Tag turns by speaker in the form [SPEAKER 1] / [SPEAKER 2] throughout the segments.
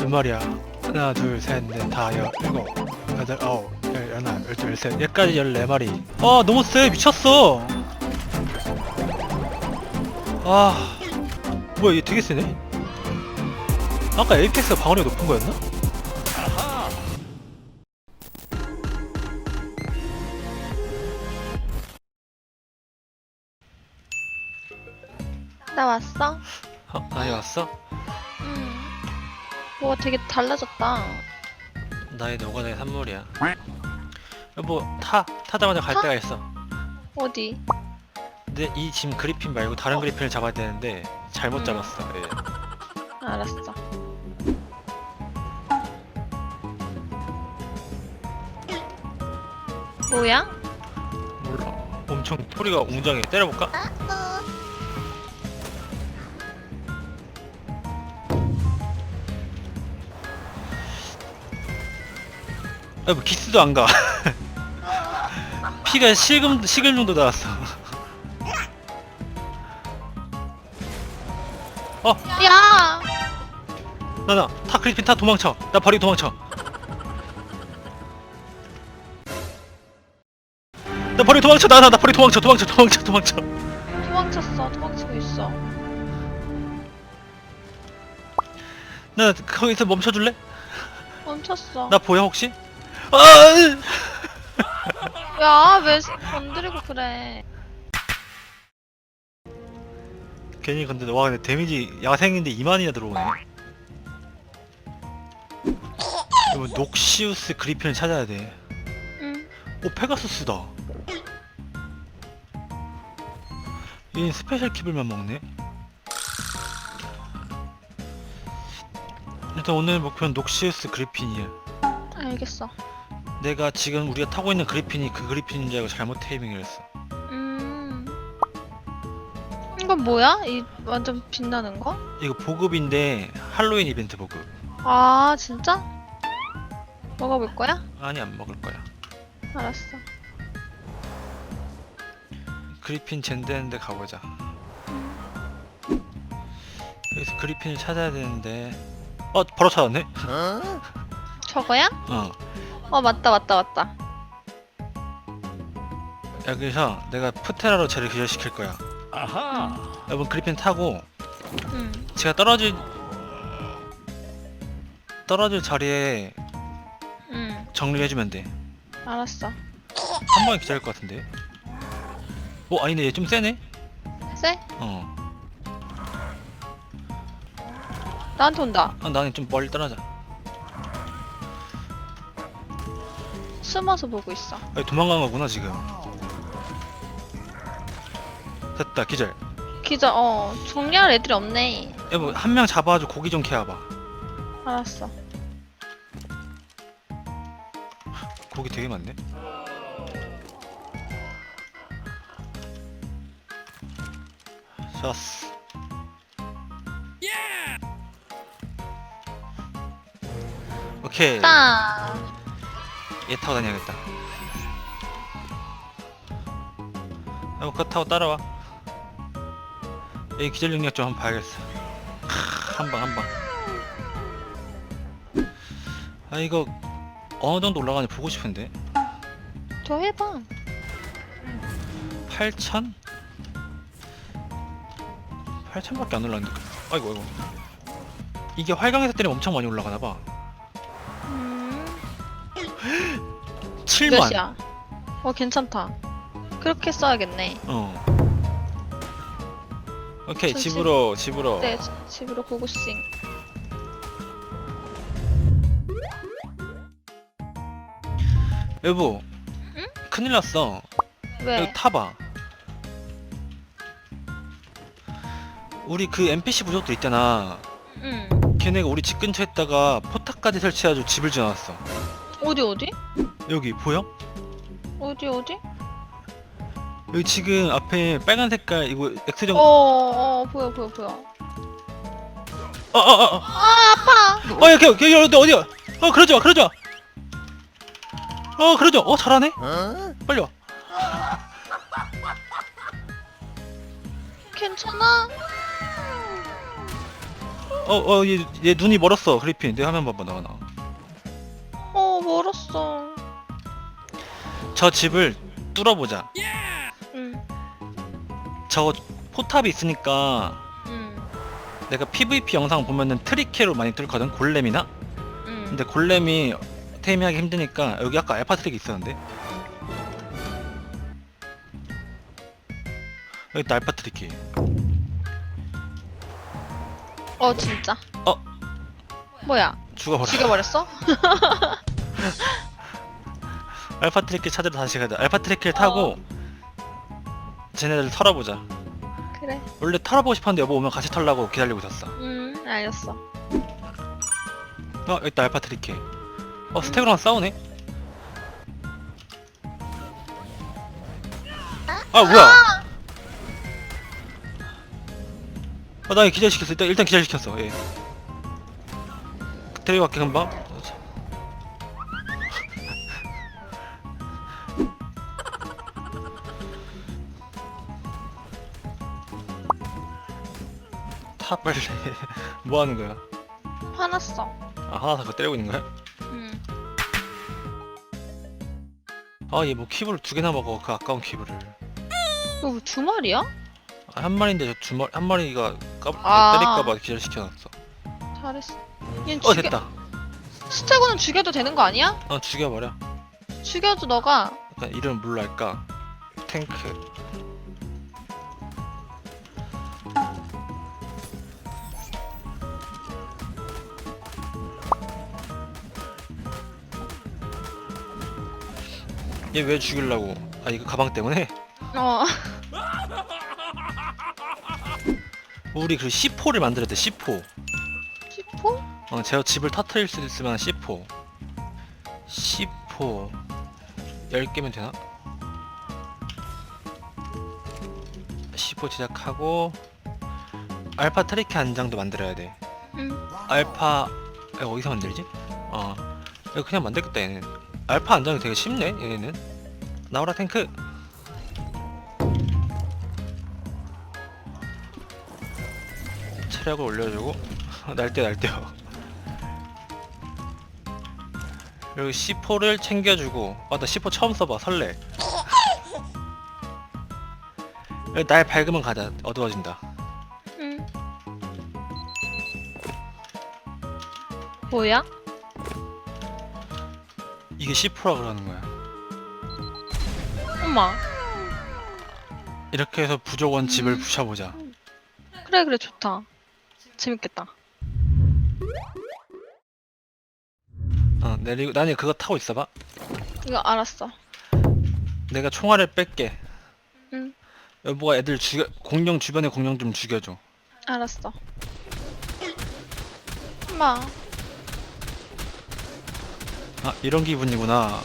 [SPEAKER 1] 몇 마리야? 하나, 둘, 셋, 넷, 다, 여, 일곱, 여덟, 아홉, 열, 하나, 열둘, 열셋, 여기까지 열네 마리. 아, 너무 세, 미쳤어. 아, 뭐야, 얘 되게 세네. 아까 에이펙스가 방어력이 높은 거였나?
[SPEAKER 2] 나 왔어?
[SPEAKER 1] 어, 나이 왔어?
[SPEAKER 2] 응. 뭐가 되게 달라졌다.
[SPEAKER 1] 나의 노가다의 산물이야. 여보, 타, 타자마자 갈
[SPEAKER 2] 타?
[SPEAKER 1] 데가 있어.
[SPEAKER 2] 어디?
[SPEAKER 1] 근데 이 지금 그리핀 말고 다른 그리핀을 잡아야 되는데 잘못
[SPEAKER 2] 음.
[SPEAKER 1] 잡았어. 예.
[SPEAKER 2] 알았어. 뭐야?
[SPEAKER 1] 몰라. 엄청 소리가 웅장해. 때려볼까? 아, 뭐 기스도 안 가. 피가 식음 식을 정도 나왔어. 어,
[SPEAKER 2] 야!
[SPEAKER 1] 나나 타 크리핀 타 도망쳐. 나 버리고 도망쳐. 나 버리고 도망쳐. 나나 나 버리고 도망쳐. 도망쳐. 도망쳐. 도망쳐.
[SPEAKER 2] 도망쳤어. 도망치고 있어.
[SPEAKER 1] 나 거기서 멈춰줄래?
[SPEAKER 2] 멈췄어.
[SPEAKER 1] 나 보여 혹시? 아!
[SPEAKER 2] 야, 왜 건드리고 그래?
[SPEAKER 1] 괜히 근데 와 근데 데미지 야생인데 2만이나 들어오네. 이거 녹시우스 그리핀을 찾아야 돼.
[SPEAKER 2] 응.
[SPEAKER 1] 오 페가수스다. 얘는 스페셜 킵을만 먹네. 일단 오늘 목표는 녹시우스 그리핀이야.
[SPEAKER 2] 알겠어.
[SPEAKER 1] 내가 지금 우리가 타고 있는 그리핀이 그 그리핀인 줄 알고 잘못 테이밍을 했어.
[SPEAKER 2] 음. 이건 뭐야? 이 완전 빛나는 거?
[SPEAKER 1] 이거 보급인데 할로윈 이벤트 보급.
[SPEAKER 2] 아, 진짜? 먹어볼 거야?
[SPEAKER 1] 아니 안 먹을 거야.
[SPEAKER 2] 알았어.
[SPEAKER 1] 그리핀 젠되는데 가보자. 여기서 그리핀을 찾아야 되는데. 어 바로 찾았네.
[SPEAKER 2] 저거야?
[SPEAKER 1] 어.
[SPEAKER 2] 어, 맞다, 맞다, 맞다.
[SPEAKER 1] 여기서 내가 푸테라로 쟤를 기절시킬 거야.
[SPEAKER 3] 아하.
[SPEAKER 1] 여러분 그리핀 타고
[SPEAKER 2] 응.
[SPEAKER 1] 제가 떨어질 떨어질 자리에
[SPEAKER 2] 응.
[SPEAKER 1] 정리를 해주면 돼.
[SPEAKER 2] 알았어.
[SPEAKER 1] 한 번에 기절할 것 같은데. 어 아니네 얘 좀 세네.
[SPEAKER 2] 쎄?
[SPEAKER 1] 어.
[SPEAKER 2] 나한테 온다.
[SPEAKER 1] 아, 나는 좀 멀리 떨어져.
[SPEAKER 2] 숨어서 보고 있어.
[SPEAKER 1] 아니, 도망간 거구나 지금. 됐다 기절.
[SPEAKER 2] 기자, 어, 정리할 애들이 없네.
[SPEAKER 1] 여보 한 명 잡아가지고 고기 좀 캐와봐.
[SPEAKER 2] 알았어.
[SPEAKER 1] 고기 되게 많네. 좋았어. 오케이.
[SPEAKER 2] 따.
[SPEAKER 1] 얘 타고 다녀야겠다. 여보 그거 타고 따라와. 여기 기절 능력 좀 한번 봐야겠어. 한방 한 방. 아 이거 어느 정도 올라가는지 보고 싶은데.
[SPEAKER 2] 저 해봐.
[SPEAKER 1] 8천? 8천밖에 안 올랐는데. 아이고 아이고. 이게 활강에서 때리면 엄청 많이 올라가나 봐. 7만.
[SPEAKER 2] 몇이야? 어, 괜찮다. 그렇게 써야겠네.
[SPEAKER 1] 어. 오케이
[SPEAKER 2] 전
[SPEAKER 1] 집으로 집으로.
[SPEAKER 2] 네, 지- 집으로 고고싱.
[SPEAKER 1] 여보.
[SPEAKER 2] 응?
[SPEAKER 1] 큰일 났어.
[SPEAKER 2] 왜?
[SPEAKER 1] 여기 타봐. 우리 그 NPC 부족들 있잖아.
[SPEAKER 2] 응.
[SPEAKER 1] 걔네가 우리 집 근처에다가 포탑까지 설치해가지고 집을 지어놨어.
[SPEAKER 2] 어디, 어디?
[SPEAKER 1] 여기 보여?
[SPEAKER 2] 어디, 어디?
[SPEAKER 1] 여기 지금 앞에 빨간 색깔 이거 X정
[SPEAKER 2] 어, 어, 보여, 보여, 보여.
[SPEAKER 1] 어어어 어,
[SPEAKER 2] 아, 아파!
[SPEAKER 1] 어, 여기 여기 여기 어디야? 어 그러지 마 그러지 마. 어 그러지 마. 어 잘하네. 빨리 와.
[SPEAKER 2] 괜찮아?
[SPEAKER 1] 어 어 얘, 얘 눈이 멀었어 그리핀 내 화면 봐봐 나와 나.
[SPEAKER 2] 어
[SPEAKER 1] 저 집을 뚫어보자.
[SPEAKER 2] 응.
[SPEAKER 1] 저 포탑이 있으니까
[SPEAKER 2] 응.
[SPEAKER 1] 내가 PVP 영상 보면은 트리케로 많이 뚫거든 골렘이나.
[SPEAKER 2] 응.
[SPEAKER 1] 근데 골렘이 테이밍하기 힘드니까 여기 아까 알파 트릭이 있었는데 여기 있다 알파 트리키.
[SPEAKER 2] 어 진짜.
[SPEAKER 1] 어.
[SPEAKER 2] 뭐야?
[SPEAKER 1] 죽어버려.
[SPEAKER 2] 죽여버렸어?
[SPEAKER 1] 알파 트리키 찾으러 다시 가자. 알파 트리키를 타고 쟤네들 털어보자.
[SPEAKER 2] 그래.
[SPEAKER 1] 원래 털어보고 싶었는데 여보 오면 같이 털라고 기다리고 있었어.
[SPEAKER 2] 응. 알겠어.
[SPEAKER 1] 어 여기 있다 알파 트리키. 어 스테고랑 싸우네. 아 뭐야? 아, 나 기절 시켰어. 일단 일단 기절 시켰어. 예. 데리고 갈게 금방. 탑을 뭐 하는 거야?
[SPEAKER 2] 화났어.
[SPEAKER 1] 아 하나 더 때리고 있는 거야?
[SPEAKER 2] 응.
[SPEAKER 1] 아 얘 뭐 킵을 두 개나 먹어 그 아까운 킵을
[SPEAKER 2] 이거 뭐두 마리야?
[SPEAKER 1] 아, 한 마리인데 저 두 마리 한 마리가 까
[SPEAKER 2] 아.
[SPEAKER 1] 때릴까봐 기절시켜놨어
[SPEAKER 2] 잘했어. 얘는
[SPEAKER 1] 어
[SPEAKER 2] 죽여.
[SPEAKER 1] 됐다
[SPEAKER 2] 스테고는 죽여도 되는 거 아니야?
[SPEAKER 1] 어 죽여버려
[SPEAKER 2] 죽여도 너가.
[SPEAKER 1] 일단 이름 뭘로 할까 탱크 얘 왜 죽이려고 아 이거 가방 때문에
[SPEAKER 2] 어.
[SPEAKER 1] 우리 그 C4를 만들어야 돼 C4
[SPEAKER 2] 시포?
[SPEAKER 1] 어, 제가 집을 터트릴 수 있으면 C4 C4 10개면 되나? C4 제작하고 알파 트리케 한 장도 만들어야 돼
[SPEAKER 2] 응.
[SPEAKER 1] 알파 이거 어디서 만들지? 어 이거 그냥 만들겠다 얘는 알파 한 장이 되게 쉽네 얘네는. 나오라 탱크. 체력을 올려주고. 날뛰어 날뛰어. 그리고 C4를 챙겨주고. 아나 C4 처음 써봐 설레. 날 밝으면 가자 어두워진다.
[SPEAKER 2] 응. 뭐야?
[SPEAKER 1] 이게 C4라 그러는 거야
[SPEAKER 2] 엄마.
[SPEAKER 1] 이렇게 해서 부족원 집을 부셔보자
[SPEAKER 2] 그래 그래 좋다. 재밌겠다.
[SPEAKER 1] 어 내리고 나는 그거 타고 있어봐
[SPEAKER 2] 이거 알았어.
[SPEAKER 1] 내가 총알을 뺄게
[SPEAKER 2] 응.
[SPEAKER 1] 여보가 애들 죽여 공룡 주변에 공룡 좀 죽여줘
[SPEAKER 2] 알았어. 엄마.
[SPEAKER 1] 아 이런 기분이구나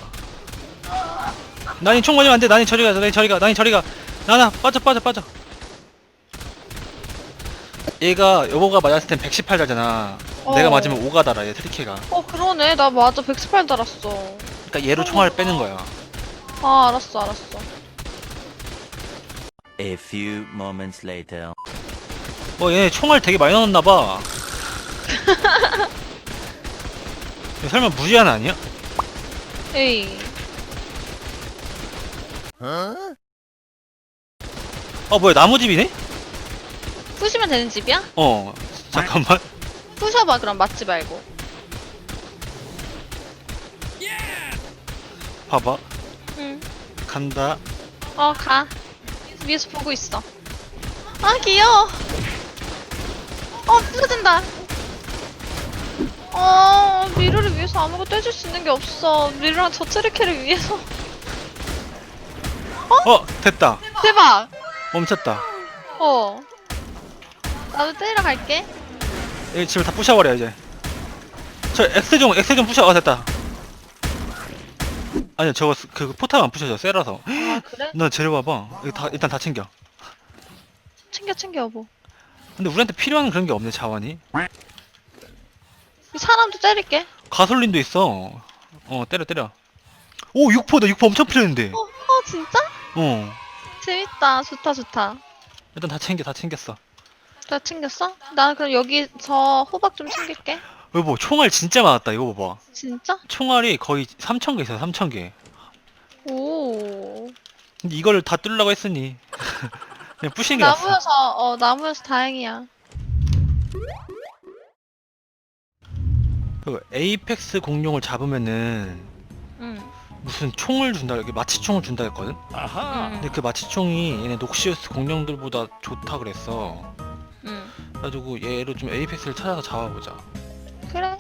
[SPEAKER 1] 난이 총 맞으면 안돼 난이 저리가 난이 저리가 난이 저리가 나나 빠져 빠져 빠져 얘가 여보가 맞았을 땐 118 달잖아
[SPEAKER 2] 어.
[SPEAKER 1] 내가 맞으면 5가 달아 얘 트리케가
[SPEAKER 2] 어 그러네. 나 맞아 118 달았어.
[SPEAKER 1] 그러니까 얘로 총알을 빼는 거야
[SPEAKER 2] 아 알았어 알았어.
[SPEAKER 3] A few moments later.
[SPEAKER 1] 뭐얘 총알 되게 많이 넣었나봐 설마 무제한 아니야?
[SPEAKER 2] 에이.
[SPEAKER 1] 아 뭐야 나무 집이네?
[SPEAKER 2] 부시면 되는 집이야?
[SPEAKER 1] 어 잠깐만
[SPEAKER 2] 부셔봐 그럼 맞지 말고.
[SPEAKER 1] 봐봐
[SPEAKER 2] 응.
[SPEAKER 1] 간다
[SPEAKER 2] 어 가. 위에서 보고 있어. 아 귀여워. 어 부서진다. 어 미르를 위해서 아무것도 해줄 수 있는 게 없어. 미르랑 저 트리케를 위해서.
[SPEAKER 1] 어 됐다
[SPEAKER 2] 대박.
[SPEAKER 1] 멈췄다
[SPEAKER 2] 어. 나도 때리러 갈게.
[SPEAKER 1] 이 집을 다 부셔버려 이제 저 X종 X종 부셔 어 됐다 아니야 저거 스- 그 포탑 안 부셔져 세라서
[SPEAKER 2] 아 그래?
[SPEAKER 1] 너 재료 봐봐 이거 다 일단 다 챙겨
[SPEAKER 2] 챙겨 챙겨 여보.
[SPEAKER 1] 근데 우리한테 필요한 그런 게 없네 자원이
[SPEAKER 2] 이 사람도 때릴게.
[SPEAKER 1] 가솔린도 있어 어 때려 때려 오 6포다 6포 엄청 필요했는데
[SPEAKER 2] 어, 어 진짜?
[SPEAKER 1] 어
[SPEAKER 2] 재밌다. 좋다 좋다.
[SPEAKER 1] 일단 다 챙겨 다 챙겼어
[SPEAKER 2] 나 챙겼어? 나 그럼 여기서 호박 좀 챙길게.
[SPEAKER 1] 여보 총알 진짜 많았다 이거 봐봐
[SPEAKER 2] 진짜?
[SPEAKER 1] 총알이 거의 3,000개 있어 3,000개
[SPEAKER 2] 오.
[SPEAKER 1] 근데 이걸 다 뚫으려고 했으니 그냥 부시는 게 낫어
[SPEAKER 2] 나무여서 어 나무여서 다행이야.
[SPEAKER 1] 그 에이펙스 공룡을 잡으면은
[SPEAKER 2] 응.
[SPEAKER 1] 무슨 총을 준다 이렇게 마취총을 준다 했거든
[SPEAKER 2] 응.
[SPEAKER 1] 근데 그 마취총이 얘네 녹시우스 공룡들보다 좋다 그랬어
[SPEAKER 2] 응.
[SPEAKER 1] 그래가지고 얘로 좀 에이펙스를 찾아서 잡아보자
[SPEAKER 2] 그래.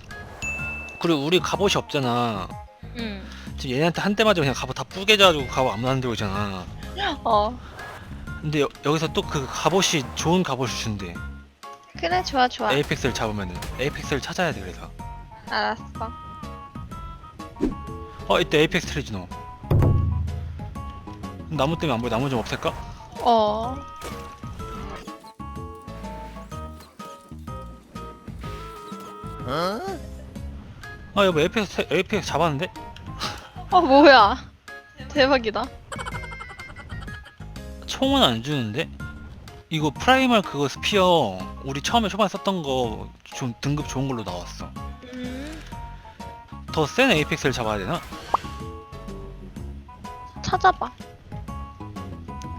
[SPEAKER 1] 그리고 우리 갑옷이 없잖아
[SPEAKER 2] 응.
[SPEAKER 1] 지금 얘네한테 한 대 맞으면 그냥 갑옷 다 뿌개져가지고 갑옷 아무나 안 들고 있잖아
[SPEAKER 2] 어.
[SPEAKER 1] 근데 여, 여기서 또 그 갑옷이 좋은 갑옷을 준대
[SPEAKER 2] 그래 좋아 좋아.
[SPEAKER 1] 에이펙스를 잡으면은 에이펙스를 찾아야 돼 그래서
[SPEAKER 2] 알았어.
[SPEAKER 1] 어 이때 에이펙스 트레지노 나무 때문에 안 보여 나무 좀 없앨까?
[SPEAKER 2] 어.
[SPEAKER 1] 아 여보 에이펙스 태- 에이펙스 잡았는데?
[SPEAKER 2] 어 뭐야? 대박이다.
[SPEAKER 1] 총은 안 주는데? 이거 프라이멀 그거 스피어 우리 처음에 초반에 썼던 거 좀 등급 좋은 걸로 나왔어
[SPEAKER 2] 음.
[SPEAKER 1] 더 센 에이펙스를 잡아야 되나?
[SPEAKER 2] 찾아봐.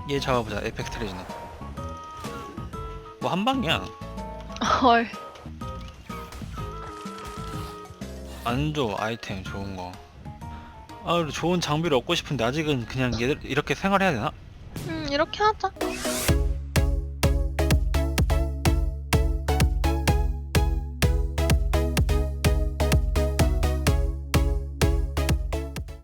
[SPEAKER 1] 얘 잡아보자 에이펙스 트레지노 뭐 한 방이야
[SPEAKER 2] 헐.
[SPEAKER 1] 안 줘 아이템 좋은 거 아, 좋은 장비를 얻고 싶은데 아직은 그냥 얘들 이렇게 생활해야 되나?
[SPEAKER 2] 음 이렇게 하자.